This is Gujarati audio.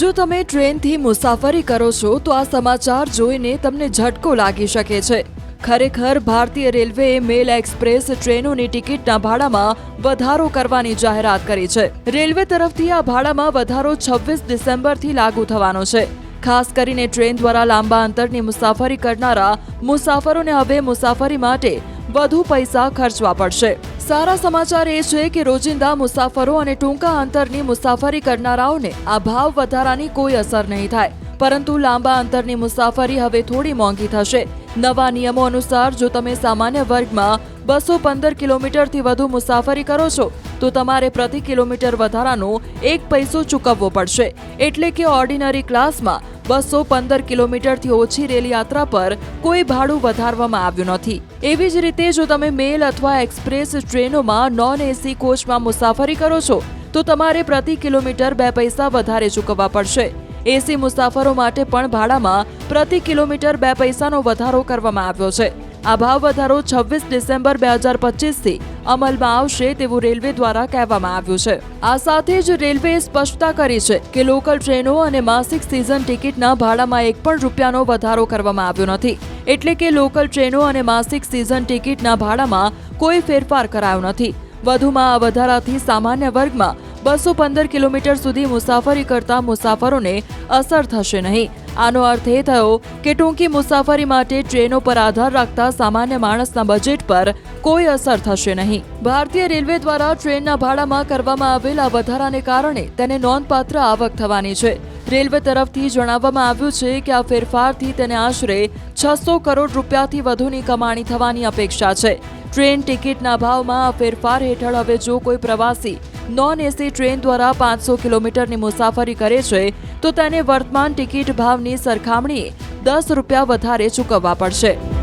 જો તમે ટ્રેનથી મુસાફરી કરો છો, તો આ સમાચાર જોઈને તમને ઝટકો લાગી શકે છે. ખરેખર, ભારતીય રેલવેએ મેલ એક્સપ્રેસ ટ્રેનોની ટિકિટના ભાડામાં વધારો કરવાની જાહેરાત કરી છે. રેલવે તરફથી આ ભાડામાં વધારો છવ્વીસ ડિસેમ્બરથી લાગુ થવાનો છે. ખાસ કરીને ટ્રેન દ્વારા લાંબા અંતરની મુસાફરી કરનારા મુસાફરોને હવે મુસાફરી માટે વધુ પૈસા ખર્ચવા પડશે. સારા સમાચાર એ છે કે રોજિંદા મુસાફરો અને ટૂંકા અંતરની મુસાફરી કરનારાઓને આ ભાવ વધારાની કોઈ અસર નહીં થાય. પરંતુ લાંબા અંતરની મુસાફરી હવે થોડી મોંઘી થશે. નવા નિયમો અનુસાર જો તમે સામાન્ય વર્ગમાં બસો પંદર કિલોમીટરથી વધુ મુસાફરી કરો છો, તો તમારે પ્રતિ કિલોમીટર વધારાનો એક પૈસો ચૂકવવો પડશે. એટલે કે ઓર્ડિનરી ક્લાસમાં બસો પંદર કિલોમીટરથી ઓછી રેલ યાત્રા પર કોઈ ભાડું વધારવામાં આવ્યું નથી. એવી જ રીતે જો તમે મેલ અથવા એક્સપ્રેસ ટ્રેનોમાં નોન એસી કોચમાં મુસાફરી કરો છો, તો તમારે પ્રતિ કિલોમીટર બે પૈસા વધારે ચૂકવવા પડશે. એસી મુસાફરો માટે પણ ભાડામાં પ્રતિ કિલોમીટર બે પૈસાનો વધારો કરવામાં આવ્યો છે. આ ભાવ વધારો છવ્વીસ ડિસેમ્બર બે હજાર પચીસથી અમલમાં આવશે તેવું રેલવે દ્વારા કહેવામાં આવ્યું છે. આ સાથે જ રેલવેએ સ્પષ્ટતા કરી છે કે લોકલ ટ્રેનો અને માસિક સિઝન ટિકિટના ભાડામાં એક પણ રૂપિયાનો વધારો કરવામાં આવ્યો નથી. એટલે કે લોકલ ટ્રેનો અને માસિક સિઝન ટિકિટના ભાડામાં કોઈ ફેરફાર કરાયો નથી. વધુમાં આ વધારાથી સામાન્ય વર્ગમાં બસો પંદર કિલોમીટર સુધી મુસાફરી કરતા મુસાફરોને અસર થશે નહીં. આનો અર્થ એ થયો કે ટૂંકી મુસાફરી માટે ટ્રેનો પર આધાર રાખતા સામાન્ય માણસના બજેટ પર કોઈ અસર થશે નહીં. ભારતીય રેલવે દ્વારા ટ્રેનના ભાડામાં કરવામાં આવેલા વધારાને કારણે તેને નોંધપાત્ર આવક થવાની છે. રેલવે તરફથી જણાવવામાં આવ્યું છે કે આ ફેરફારથી તેને આશરે છસો કરોડ રૂપિયાથી વધુની કમાણી થવાની અપેક્ષા છે. ટ્રેન ટિકિટના ભાવમાં આ ફેરફાર હેઠળ હવે જો કોઈ પ્રવાસી નોન એસી ટ્રેન દ્વારા પાંચસો કિલોમીટરની મુસાફરી કરે છે તો તેને વર્તમાન ટિકિટ ભાવની સરખામણીએ દસ રૂપિયા વધારે ચૂકવવા પડશે.